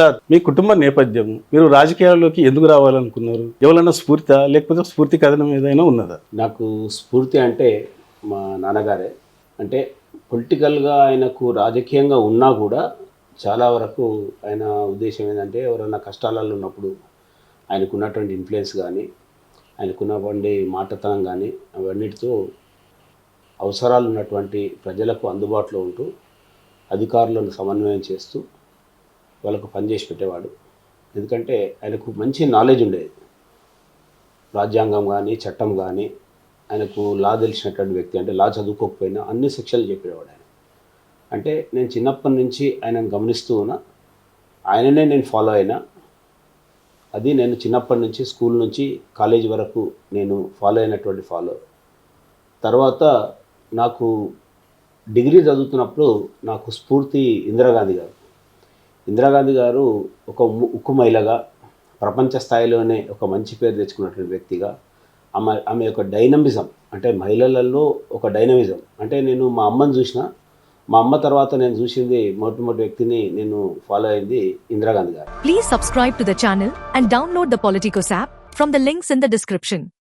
Sir మీ కుటుంబ నేపథ్యం మీరు రాజకీయాల్లోకి ఎందుకు రావాలనుకున్నారు? ఎవరైనా స్ఫూర్తి లేకపోతే స్ఫూర్తి కథనం ఏదైనా ఉన్నదా? నాకు స్ఫూర్తి అంటే మా నాన్నగారే. అంటే పొలిటికల్గా ఆయనకు రాజకీయంగా ఉన్నా కూడా చాలా వరకు ఆయన ఉద్దేశం ఏంటంటే ఎవరైనా కష్టాలలో ఉన్నప్పుడు ఆయనకు ఉన్నటువంటి ఇన్ఫ్లుయెన్స్ కానీ ఆయనకున్నటువంటి మాటతనం కానీ అవన్నిటితో అవసరాలు ఉన్నటువంటి ప్రజలకు అందుబాటులో ఉంటూ అధికారులను సమన్వయం చేస్తూ వాళ్ళకు పనిచేసి పెట్టేవాడు. ఎందుకంటే ఆయనకు మంచి నాలెడ్జ్ ఉండేది. రాజ్యాంగం కానీ చట్టం కానీ ఆయనకు లా తెలిసినటువంటి వ్యక్తి అంటే లా చదువుకోకపోయినా అన్ని శిక్షలు చెప్పేవాడు ఆయన. అంటే నేను చిన్నప్పటి నుంచి ఆయనను గమనిస్తూ ఉన్నా ఆయననే నేను ఫాలో అయినా అది నేను చిన్నప్పటి నుంచి స్కూల్ నుంచి కాలేజ్ వరకు నేను ఫాలో అయినటువంటి ఫాలో తర్వాత నాకు డిగ్రీ చదువుతున్నప్పుడు నాకు స్ఫూర్తి ఇందిరాగాంధీ గారు. ఇందిరాగాంధీ గారు ఒక ఉక్కు మహిళగా ప్రపంచ స్థాయిలోనే ఒక మంచి పేరు తెచ్చుకున్నటువంటి వ్యక్తిగా ఆమె ఆమె యొక్క డైనమిజం అంటే మహిళలలో ఒక డైనమిజం. అంటే నేను మా అమ్మని చూసిన మా అమ్మ తర్వాత నేను చూసింది మొట్టమొదటి వ్యక్తిని నేను ఫాలో అయింది Indira Gandhi garu. Please subscribe to the channel and download the Politicos app from the links in the description